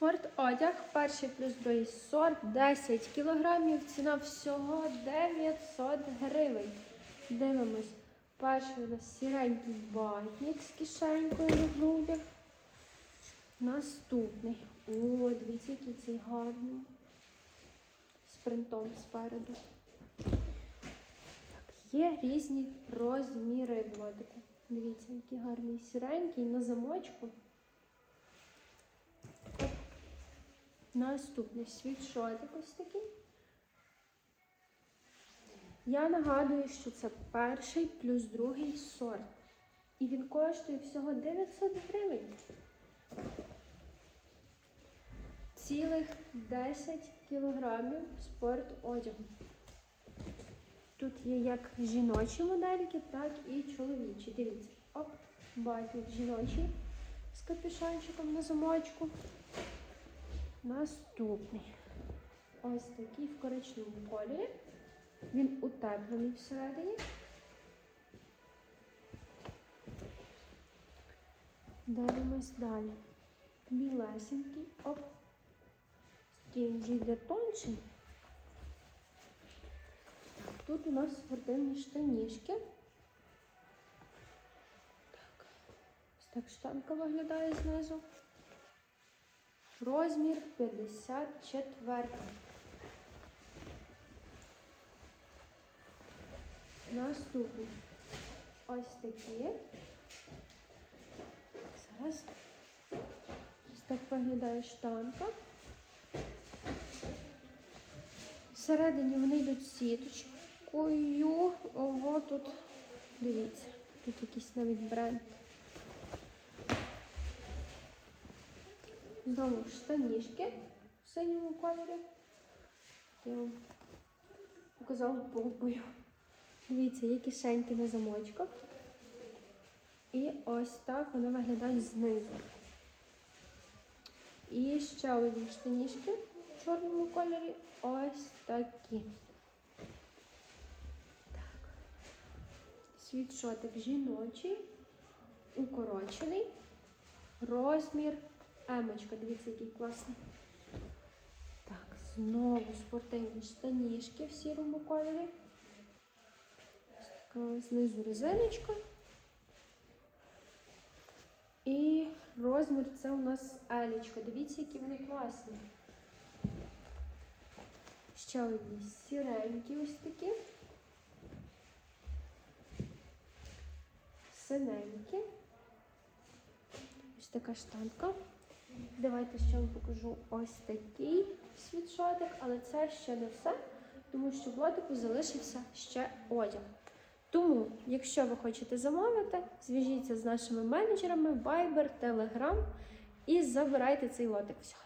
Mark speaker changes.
Speaker 1: Спорт одяг, перший плюс другий сорт, 10 кілограмів, ціна всього 900 гривень. Дивимось. Перший у нас сіренький батник з кишенькою на грудях. Наступний. О, дивіться, який цей гарний. З принтом спереду. Так, є різні розміри в. Дивіться, який гарний сіренький на замочку. Наступний світшотик ось такий. Я нагадую, що це перший плюс другий сорт. І він коштує всього 900 гривень. Цілих 10 кілограмів спорт одягу. Тут є як жіночі модельки, так і чоловічі. Дивіться, оп, батник жіночий з капюшончиком на замочку. Наступний. Ось такий в коричневому кольорі. Він утеплений всередині. Дивимось далі. Білесенький. Оп. Такий вже йде. Тут у нас спортивні штанішки. Так. Ось так штанка виглядає знизу. Розмір 54. Наступний. Ось такі. Зараз. Ось так виглядає штанка. Всередині вони йдуть сіточкою. Ого, тут, дивіться, тут якийсь навіть бренд. Знову штанішки в синьому кольорі. Я вам показала попою. Дивіться, є кишеньки на замочках. І ось так вони виглядають знизу. І ще одні штанішки в чорному кольорі. Ось такі. Так. Світшотик жіночий, укорочений. Розмір емочка. Дивіться, який класний. Так, знову спортивні штанішки в сірому кольорі. Ось така знизу резиночка. І розмір це у нас елічка. Дивіться, які вони класні. Ще одні сіренькі ось такі. Синенькі. Ось така штанка. Давайте ще вам покажу ось такий світшотик, але це ще не все, тому що в лотику залишився ще одяг. Тому, якщо ви хочете замовити, зв'яжіться з нашими менеджерами Viber, Telegram і забирайте цей лотик. Всього